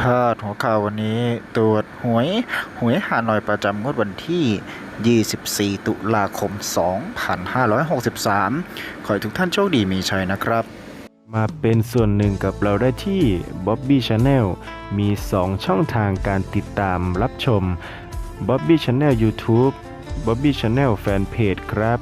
พาดหัวข่าววันนี้ตรวจหวย หวยฮานอยประจำงวดวันที่ 24 ตุลาคม 2563 ขอให้ทุกท่านโชคดีมีชัยนะครับ มาเป็นส่วนหนึ่งกับเราได้ที่ Bobby Channel มี 2 ช่องทางการติดตามรับชม Bobby Channel YouTube Bobby Channel Fanpage ครับ